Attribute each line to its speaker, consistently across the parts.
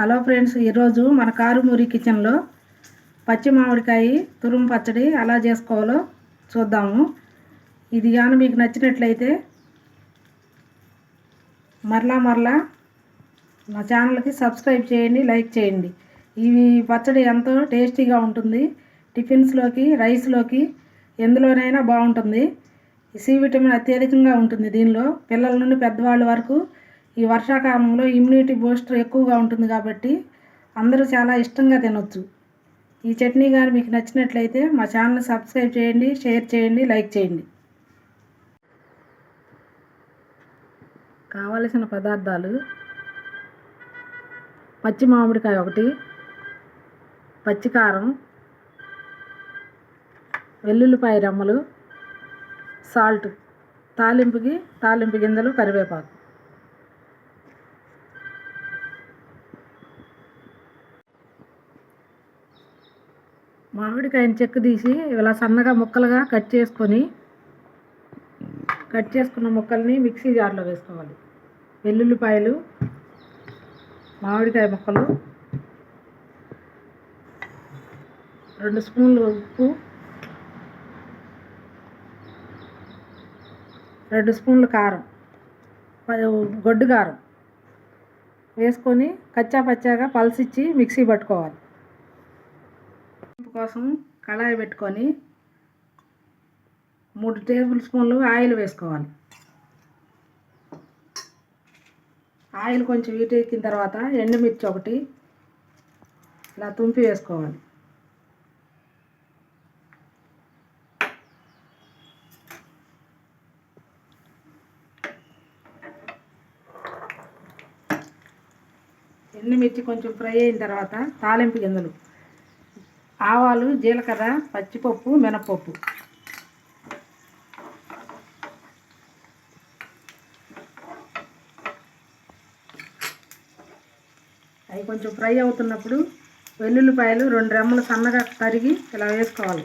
Speaker 1: Hello friends ఈరోజు మన కారుమూరి కిచెన్లో పచ్చి మామిడికాయ తురుము పచ్చడి ఎలా చేసుకోవాలో చూద్దాము. ఇది కానీ మీకు నచ్చినట్లయితే మరలా మరలా మా ఛానల్కి సబ్స్క్రైబ్ చేయండి లైక్ చేయండి. ఇవి పచ్చడి ఎంతో టేస్టీగా ఉంటుంది. టిఫిన్స్లోకి రైస్లోకి ఎందులోనైనా బాగుంటుంది. సి విటమిన్ అత్యధికంగా ఉంటుంది దీనిలో. పిల్లల నుండి పెద్దవాళ్ళ వరకు ఈ వర్షాకాలంలో ఇమ్యూనిటీ బూస్టర్ ఎక్కువగా ఉంటుంది కాబట్టి అందరూ చాలా ఇష్టంగా తినొచ్చు. ఈ చట్నీ కానీ మీకు నచ్చినట్లయితే మా ఛానల్ సబ్స్క్రైబ్ చేయండి షేర్ చేయండి లైక్ చేయండి. కావలసిన పదార్థాలు పచ్చి మామిడికాయ ఒకటి పచ్చికారం వెల్లుల్లిపాయ రెమ్మలు సాల్ట్ తాలింపుకి తాలింపు గింజలు కరివేపాకు. మామిడికాయని చెక్కు తీసి ఇలా సన్నగా ముక్కలుగా కట్ చేసుకొని కట్ చేసుకున్న ముక్కల్ని మిక్సీ జార్లో వేసుకోవాలి. వెల్లుల్లిపాయలు మామిడికాయ ముక్కలు రెండు స్పూన్లు ఉప్పు రెండు స్పూన్లు కారం గొడ్డు కారం వేసుకొని కచ్చా పచ్చాగా పల్సిచ్చి మిక్సీ పట్టుకోవాలి. కోసం కళాయి పెట్టుకొని మూడు టేబుల్ స్పూన్లు ఆయిల్ వేసుకోవాలి. ఆయిల్ కొంచెం వీటెక్కిన తర్వాత ఎండుమిర్చి ఒకటి ఇలా తుంపి వేసుకోవాలి. ఎండుమిర్చి కొంచెం ఫ్రై అయిన తర్వాత తాలింపు గింజలు ఆవాలు జీలకర్ర పచ్చిపప్పు మినపప్పు. అవి కొంచెం ఫ్రై అవుతున్నప్పుడు వెల్లుల్లిపాయలు రెండు రెమ్మలు సన్నగా తరిగి ఇలా వేసుకోవాలి.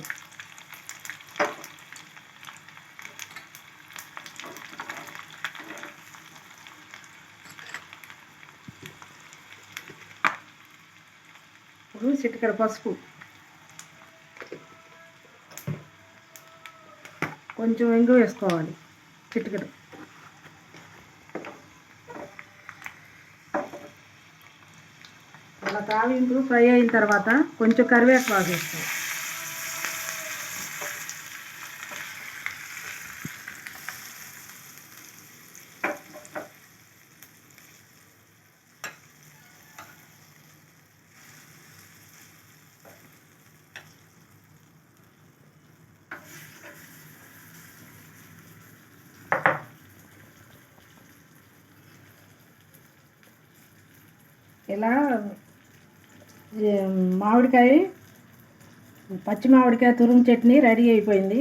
Speaker 1: ఇప్పుడు చిటికర పసుపు. కొంచెం ఎంగు వేసుకోవాలి. చిటికెడు. అలా తాలింపు ఫ్రై అయిన తర్వాత కొంచెం కరివేపాకు వేసుకోవాలి. ఇలా మామిడికాయ పచ్చి మామిడికాయ తురుము చట్నీ రెడీ అయిపోయింది.